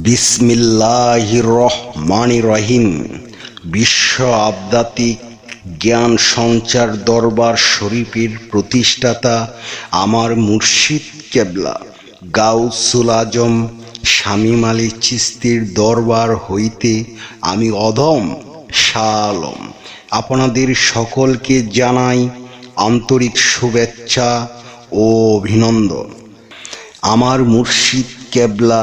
বিসমিল্লাহ রহমান রহিম বিশ্ব আধ্যাত্মিক জ্ঞান সঞ্চার দরবার শরীফের প্রতিষ্ঠাতা আমার মুর্শিদ কেবলা। গাউসুল আজম শামীম আলী চিস্তির দরবার হইতে আমি অধম শালম। আপনাদের সকলকে জানাই আন্তরিক শুভেচ্ছা ও অভিনন্দন। আমার মুর্শিদ কেবলা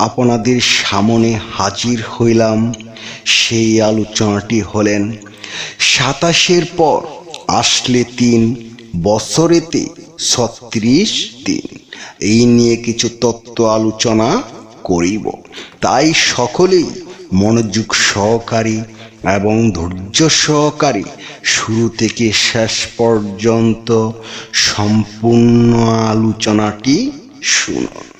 আপনাদের সামনে হাজির হইলাম। সেই আলোচনাটি হলেন, সাতাশের পর আসলে তিন, বছরেতে ছত্রিশ দিন। এই নিয়ে কিছু তত্ত্ব আলোচনা করিব। তাই সকলেই মনোযোগ সহকারী এবং ধৈর্য সহকারী শুরু থেকে শেষ পর্যন্ত সম্পূর্ণ আলোচনাটি শুনুন।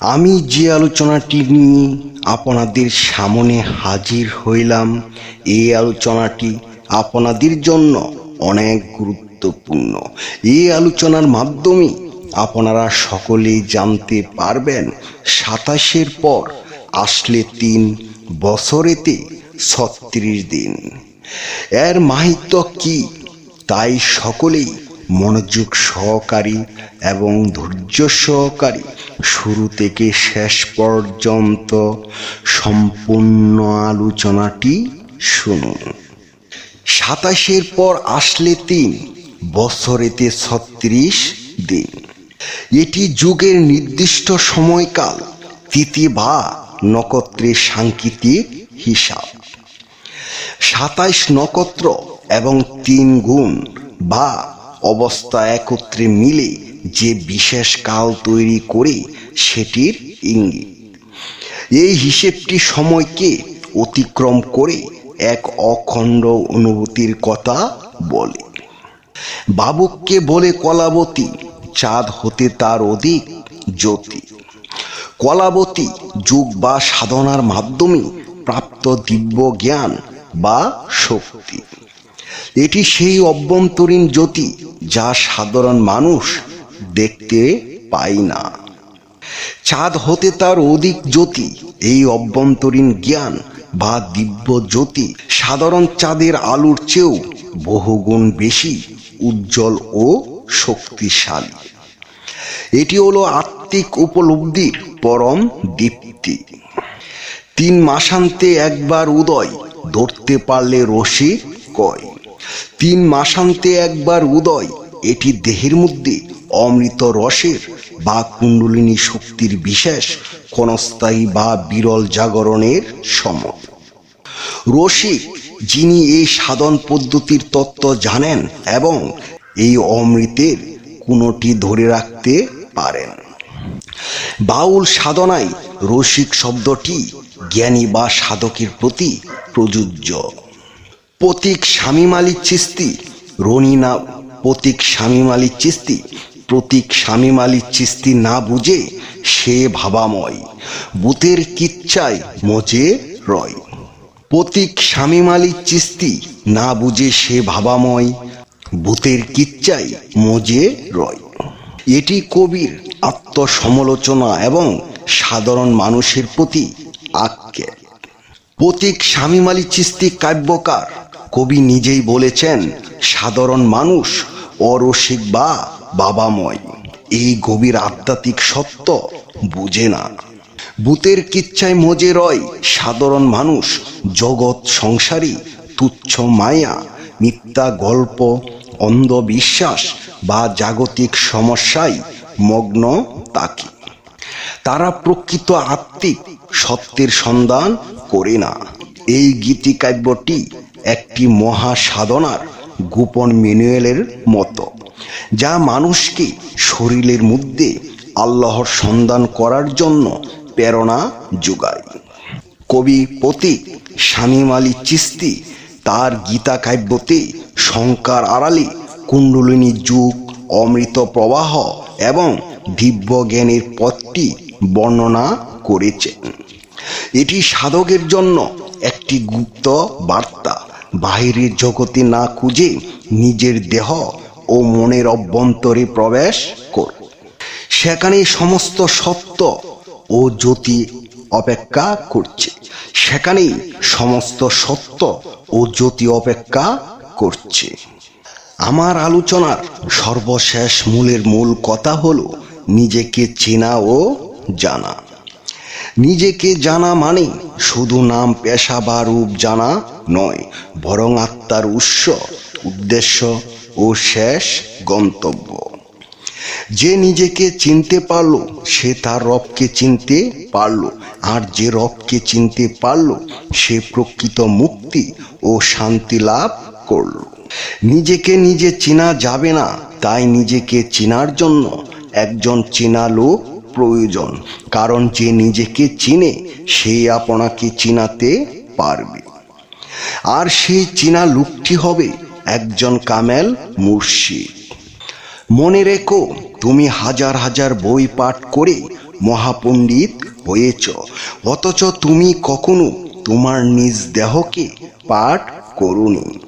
আমি যে আলোচনাটি নিয়ে আপনাদের সামনে হাজির হইলাম, এই আলোচনাটি আপনাদের জন্য অনেক গুরুত্বপূর্ণ। এই আলোচনার মাধ্যমে আপনারা সকলেই জানতে পারবেন, সাতাশের পর আসলে তিন বছরেতে ছত্রিশ দিন। এর মাহিত্য কি? তাই সকলেই মনোযোগ সহকারী এবং ধৈর্য সহকারী শুরু থেকে শেষ পর্যন্ত সম্পূর্ণ আলোচনাটি শুনুন। সাতাশের পর আসলে তিন, বছরেতে ছত্রিশ দিন। এটি যুগের নির্দিষ্ট সময়কাল তিথি বা নক্ষত্রের সাংকেতিক হিসাব। সাতাইশ নক্ষত্র এবং তিন গুণ বা অবস্থা একত্রে মিলে যে বিশেষ কাল তৈরি করে সেটির ইঙ্গিত। এই হিসেবটি সময়কে অতিক্রম করে এক অখণ্ড অনুভূতির কথা বলে। বাবুককে বলে কলাবতী, চাঁদ হতে তার অধিক জ্যোতি। কলাবতী যুগ বা সাধনার মাধ্যমে প্রাপ্ত দিব্য জ্ঞান বা শক্তি। এটি সেই অভ্যন্তরীণ জ্যোতি যা সাধারণ মানুষ দেখতে পায় না। চাঁদ হতে তার অধিক জ্যোতি, এই অভ্যন্তরীণ জ্ঞান বা দিব্য জ্যোতি সাধারণ চাঁদের আলোর চেয়েও বহুগুণ বেশি উজ্জ্বল ও শক্তিশালী। এটি হলো আত্মিক উপলব্ধির পরম দীপ্তি। তিন মাসান্তে একবার উদয়, ধরতে পারলে রশি কয়। তিন মাসান্তে একবার উদয়, এটি দেহের মধ্যে অমৃত রসের বা কুণ্ডলিনী শক্তির বিশেষ ক্ষণস্থায়ী বা বিরল জাগরণের সময় রসিক, যিনি এই সাধন পদ্ধতির তত্ত্ব জানেন এবং এই অমৃতের কোনোটি ধরে রাখতে পারেন। বাউল সাধনায় রসিক শব্দটি জ্ঞানী বা সাধকের প্রতি প্রযোজ্য। প্রতীক শামীম আলী চিস্তি রনি না প্রতীক স্বামী মালিক চিস্তি প্রতীক শামীম আলী চিস্তি না বুঝে সে ভাবাময়। বুতের কিচ্ছায় মজে রয়। প্রতীক শামীম আলী চিস্তি না বুঝে সে ভাবাময়। ভূতের কিচ্চাই মজে রয়। এটি কবির আত্মসমালোচনা এবং সাধারণ মানুষের প্রতি আক্ষেপ প্রতীক শামীম আলী চিস্তি কাব্যকার। কবি নিজেই বলেছেন, সাধারণ মানুষ অরসিক বা বাবাময়, এই গভীর আধ্যাত্মিক সত্য বুঝে না। ভূতের কিচ্ছায় মজে রয় সাধারণ মানুষ, জগৎ সংসারী, তুচ্ছ মায়া, মিথ্যা গল্প, অন্ধবিশ্বাস বা জাগতিক সমস্যায় মগ্ন তাকে। তারা প্রকৃত আত্মিক, সত্যের সন্ধান করে না। এই গীতিকাব্যটি একটি মহা সাধনার গোপন ম্যানুয়ালের মতো। যা মানুষকে শরীরের মধ্যে আল্লাহর সন্ধান করার জন্য প্রেরণা যোগায়। কবি প্রতীক শামীম আলী চিস্তি তার গীতা কাব্যতে শঙ্কার আড়ালে কুণ্ডলিনী যুগ, অমৃত প্রবাহ এবং দিব্য জ্ঞানের পথটি বর্ণনা করেছেন। এটি সাধকের জন্য একটি গুপ্ত বার্তা। বাহিরের জগতে না খুঁজে নিজের দেহ ও মনের অভ্যন্তরে প্রবেশ কর। সেখানে সমস্ত সত্য ও জ্যোতি অপেক্ষা করছে। সেখানেই সমস্ত সত্য ও জ্যোতি অপেক্ষা করছে। আমার আলোচনার সর্বশেষ মূলের মূল কথা হলো নিজেকে চেনা ও জানা। নিজেকে জানা মানে শুধু নাম, পেশা বা রূপ জানা নয়, বরং আত্মার উৎস, উদ্দেশ্য ও শেষ গন্তব্য। যে নিজেকে চিনতে পারল, সে তার রবকে চিনতে পারল। আর যে রবকে চিনতে পারল, সে প্রকৃত মুক্তি ও শান্তি লাভ করল। নিজেকে নিজে চেনা যাবে না, তাই নিজেকে চেনার জন্য একজন চেনা লোক প্রয়োজন। কারণ যে নিজেকে চিনে সেই আপনাকে চিনাতে পারবে। আর সেই চেনা লোকটি হবে একজন কামেল মুর্শিদ। মনে রেখো, তুমি হাজার হাজার বই পাঠ করে মহাপণ্ডিত হয়েছ। অথচ তুমি কখনো তোমার নিজ দেহকে পাঠ করুনি।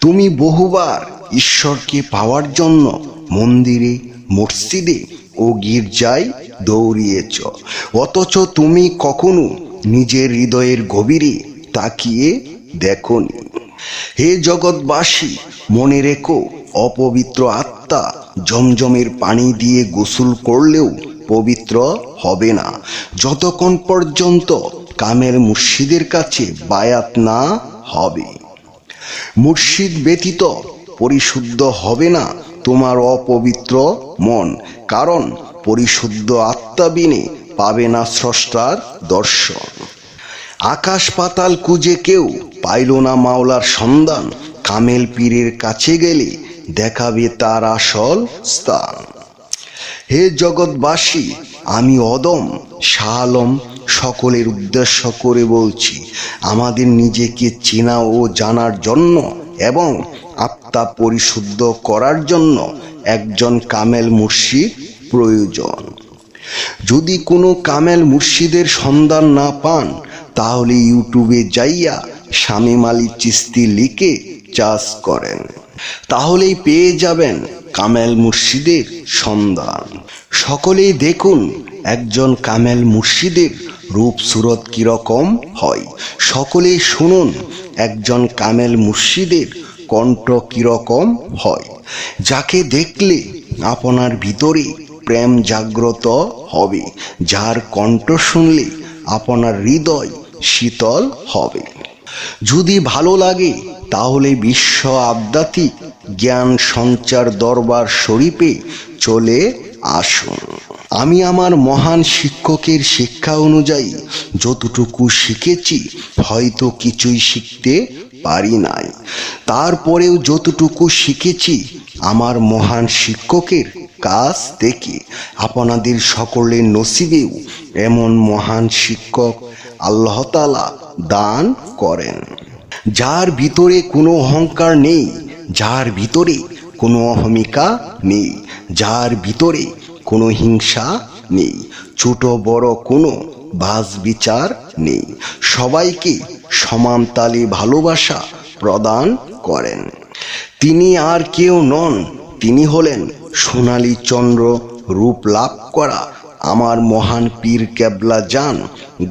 তুমি বহুবার ঈশ্বরকে পাওয়ার জন্য মন্দিরে, মসজিদে ও গির্জায় দৌড়িয়েছ। অথচ তুমি কখনো নিজের হৃদয়ের গভীরে তাকিয়ে দেখনি। হে জগৎবাসী, মনে রেখো, অপবিত্র আত্মা জমজমের পানি দিয়ে গোসল করলেও পবিত্র হবে না। যতক্ষণ পর্যন্ত কামের মুর্শিদের কাছে বায়াত না হবে। মুর্শিদ ব্যতীত পরিশুদ্ধ হবে না তোমার অপবিত্র মন, কারণ পরিশুদ্ধ আত্মা বিনে পাবে না স্রষ্টার দর্শন। আকাশ পাতাল কুজে কেউ পাইল না মাওলার সন্ধান। কামেল পীরের কাছে গেলে দেখাবে তার আসল স্থান। হে জগৎবাসী, আমি অদম শাহ আলম সকলের উদ্দেশ্য করে বলছি, আমাদের নিজেকে চেনা ও জানার জন্য এবং আত্মা পরিশুদ্ধ করার জন্য একজন কামেল মুর্শিদ প্রয়োজন। যদি কোনো কামেল মুর্শিদের সন্ধান না পান তাহলে ইউটিউবে যাইয়া স্বামী আলী চিস্তি লিখে চাষ করেন। তাহলেই পেয়ে যাবেন কামেল মুর্শিদের সন্ধান। সকলেই দেখুন একজন কামেল মুর্শিদের রূপ সুরত কীরকম হয়। সকলেই শুনুন একজন কামেল মুর্শিদের কণ্ঠ কীরকম হয়। যাকে দেখলে আপনার ভিতরে প্রেম জাগ্রত হবে। যার কণ্ঠ শুনলে আপনার হৃদয় শীতল হবে। যদি ভালো লাগে, তাহলে বিশ্ব আধ্যাত্মিক জ্ঞান সঞ্চার দরবার শরীফে চলে আসুন। আমি আমার মহান শিক্ষকের শিক্ষা অনুযায়ী যতটুকু শিখেছি, হয়তো কিছুই শিখতে পারি নাই। তারপরেও যতটুকু শিখেছি, আমার মহান শিক্ষকের কাছ থেকে। আপনাদের সকলের নসিবেও এমন মহান শিক্ষক আল্লাহ তালা দান করেন। যার ভিতরে কোনো অহংকার নেই, যার ভিতরে কোনো অহমিকা নেই, যার ভিতরে কোনো হিংসা নেই, ছোট বড় কোনো বাস বিচার নেই। সবাইকে সমান তালে ভালোবাসা প্রদান করেন। তিনি আর কেউ নন, তিনি হলেন সোনালী চন্দ্র রূপ লাভ করা আমার মহান পীর কেবলা যান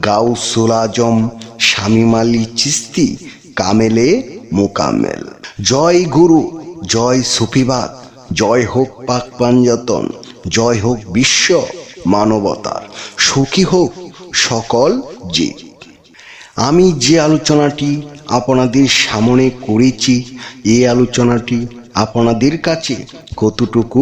গাউসুল আজম শামিম চিস্তি, কামেলে মোকামেল। জয় গুরু, জয় সুফিবাদ, জয় হোক পাক পাঞ্জাতন, জয় হোক বিশ্ব মানবতার, সুখী হোক সকল জীব। আমি যে আলোচনাটি আপনাদের সামনে করেছি এই আলোচনাটি আপনাদের কাছে কতটুকু